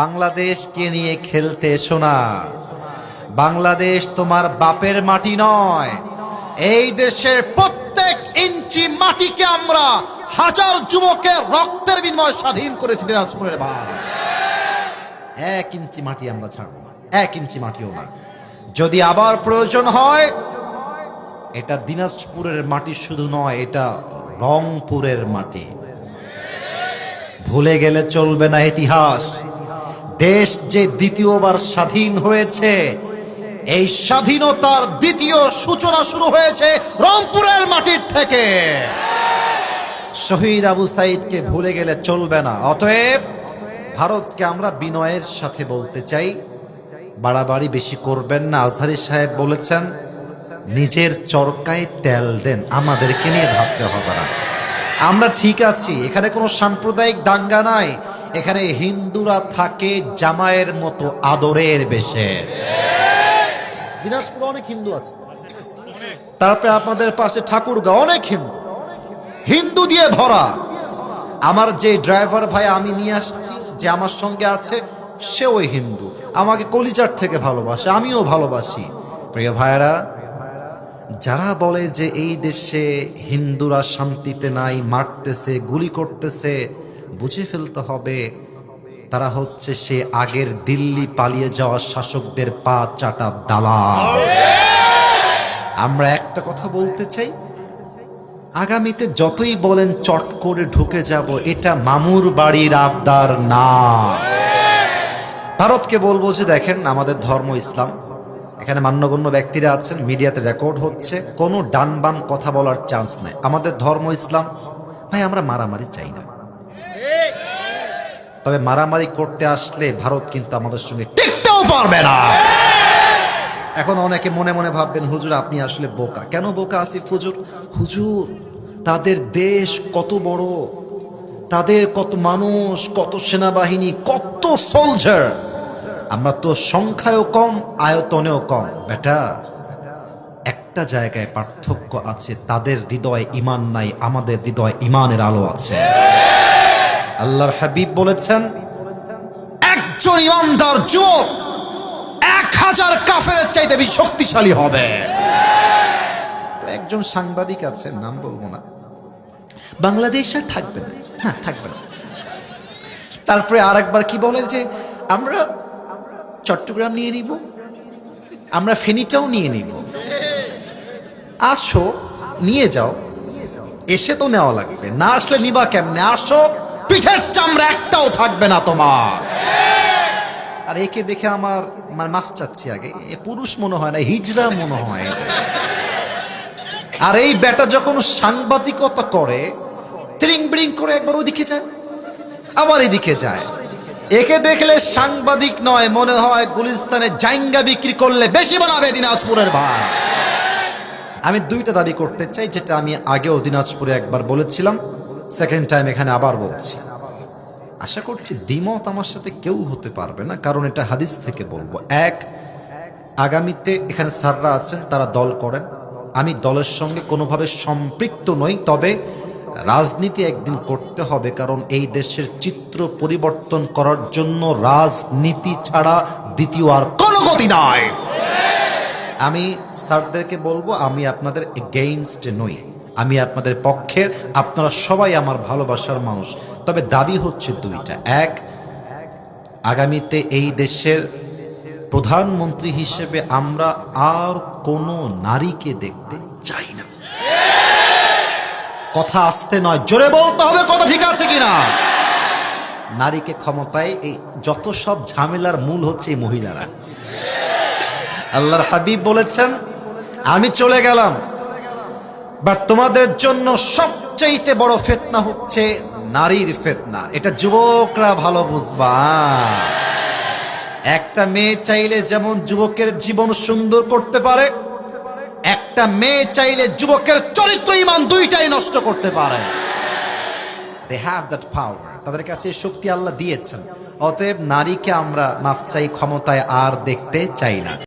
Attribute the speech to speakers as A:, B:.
A: বাংলাদেশকে নিয়ে খেলতে শোনা বাংলাদেশ তোমার বাপের মাটি নয়। এই দেশের প্রত্যেক ইঞ্চি মাটিকে আমরা হাজার যুবকের রক্তের বিনিময় স্বাধীন করেছি দিনাজপুরের ভাই এক ইঞ্চি মাটি আমরা ছাড়বো না। এক ইঞ্চি মাটিও না। যদি আবার প্রয়োজন হয়, এটা দিনাজপুরের মাটি শুধু নয়, এটা রংপুরের মাটি। ভুলে গেলে চলবে না ইতিহাস। দেশ যে দ্বিতীয়বার স্বাধীন হয়েছে, এই স্বাধীনতার দ্বিতীয় সূচনা শুরু হয়েছে রংপুরের মাটির থেকে। শহীদ আবু সাইদকে ভুলে গেলে চলবে না। অতএব ভারতকে আমরা বিনয়ের সাথে বলতে চাই। বাড়াবাড়ি বেশি করবেন না। আজহারি সাহেব বলেছেন, নিজের চরকায় তেল দেন, আমাদেরকে নিয়ে ভাবতে হবে না। আমরা ঠিক আছি, এখানে কোনো সাম্প্রদায়িক দাঙ্গা নাই। এখানে হিন্দুরা থাকে জামায়ের মতো আদরের বেশে। দিনাজপুরে অনেক হিন্দু আছে। তারপরে আপনাদের পাশে ঠাকুরগাঁও, অনেক হিন্দু। হিন্দু দিয়ে ভরা। আমার যে ড্রাইভার ভাই আমি নিয়ে আসছি, যে আমার সঙ্গে আছে সে ওই হিন্দু। আমাকে কলিজার থেকে ভালোবাসে, আমিও ভালোবাসি। প্রিয় ভাইয়েরা, যারা বলে যে এই দেশে হিন্দুরা শান্তিতে নাই, মারতেছে, গুলি করতেছে বুঝে ফেলতে হবে। তারা হচ্ছে সে আগের দিল্লি পালিয়ে যাওয়া শাসকদের পা চাটা দালাল। আমরা একটা কথা বলতে চাই, আগামীতে যতই বলেন চট করে ঢুকে যাব, এটা মামুর বাড়ির আবদার না। ভারতকে বলব যে দেখেন, আমাদের ধর্ম ইসলাম। এখানে মান্যগণ্য ব্যক্তিরা আছেন, মিডিয়াতে রেকর্ড হচ্ছে, কোনো ডান বাম কথা বলার চান্স নাই। আমাদের ধর্ম ইসলাম, ভাই, আমরা মারামারি চাই না। তবে মারামারি করতে আসলে ভারত কিন্তু আমাদের সঙ্গে টিকতেও পারবে না। এখন অনেকে মনে মনে ভাববেন, হুজুর, আপনি আসলে বোকা। কেন বোকা, আসিফ হুজুর? হুজুর, তাদের দেশ কত বড়, তাদের কত মানুষ, কত সেনাবাহিনী, কত সোলজার আমরা তো সংখ্যায়ও কম, আয়তনেও কম। বেটা, একটা জায়গায় পার্থক্য আছে, তাদের হৃদয়ে ইমান নাই, আমাদের হৃদয়ে ইমানের আলো আছে। আল্লাহর হাবিব বলেছেন, একজন ইমানদার যুবক এক হাজার কাফের চাইতে বেশি শক্তিশালী হবে। তো একজন সাংবাদিক আছে নাম বলব না। বাংলাদেশ আর থাকবে না। হ্যাঁ থাকবে না। তারপরে আরেকবার কি বলে যে, আমরা চট্টগ্রাম নিয়ে নিব, আমরা ফেনীটাও নিয়ে নিব। আসো, নিয়ে যাও, এসে তো নেওয়া লাগবে। না আসলে নিবা কেমনে? আসো পিঠের চামড়া একটাও থাকবে না তোমার। আর একে দেখে আমার মানে মাফ চাচ্ছি আগে, এ পুরুষ মনে হয় না, হিজড়া মনে হয় আর এই বেটা যখন সাংবাদিকতা করে, ত্রিং ব্রিং করে একবার ওদিকে যায়, আবার এদিকে যায়। একে দেখলে সাংবাদিক নয়, মনে হয় গুলিস্তানে জাইঙ্গা বিক্রি করলে বেশি বানাবে দিনাজপুরের ভাই আমি দুইটা দাবি করতে চাই, যেটা আমি আগেও দিনাজপুরে একবার বলেছিলাম। সেকেন্ড টাইম এখানে আবার বলছি। আশা করছি দ্বিমত আমার সাথে কেউ হতে পারবে না, কারণ এটা হাদিস থেকে বলব। এক, আগামীতে এখানে স্যাররা আছেন, তারা দল করেন। আমি দলের সঙ্গে কোনোভাবে সম্পৃক্ত নই, তবে রাজনীতি একদিন করতে হবে, কারণ এই দেশের চিত্র পরিবর্তন করার জন্য রাজনীতি ছাড়া দ্বিতীয় আর কোনো গতি নয় আমি স্যারদেরকে বলব, আমি আপনাদের এগেইনস্ট নই। আমি আপনাদের পক্ষের, আপনারা সবাই আমার ভালোবাসার মানুষ। তবে দাবি হচ্ছে দুইটা। এক, আগামীতে এই দেশের প্রধানমন্ত্রী হিসেবে আমরা আর কোনো নারীকে দেখতে চাই না। কথা আসতে নয়, জোরে বলতে হবে কথা ঠিক আছে কিনা? নারীকে ক্ষমতায় এই যত সব ঝামেলার মূল হচ্ছে এই মহিলারা। আল্লাহর হাবিব বলেছেন, আমি চলে গেলাম। বাট তোমাদের জন্য সবচাইতে বড় ফেতনা হচ্ছে নারীর ফেতনা। এটা যুবকরা ভালো বুঝবা। একটা মেয়ে চাইলে যেমন যুবকের জীবন সুন্দর করতে পারে, একটা মেয়ে চাইলে যুবকের চরিত্র ইমান দুইটাই নষ্ট করতে পারে। দে হ্যাভ দ্যাট পাওয়ার তাদের কাছে শক্তি আল্লাহ দিয়েছেন। অতএব নারীকে আমরা মাফ চাই, ক্ষমতায় আর দেখতে চাই না।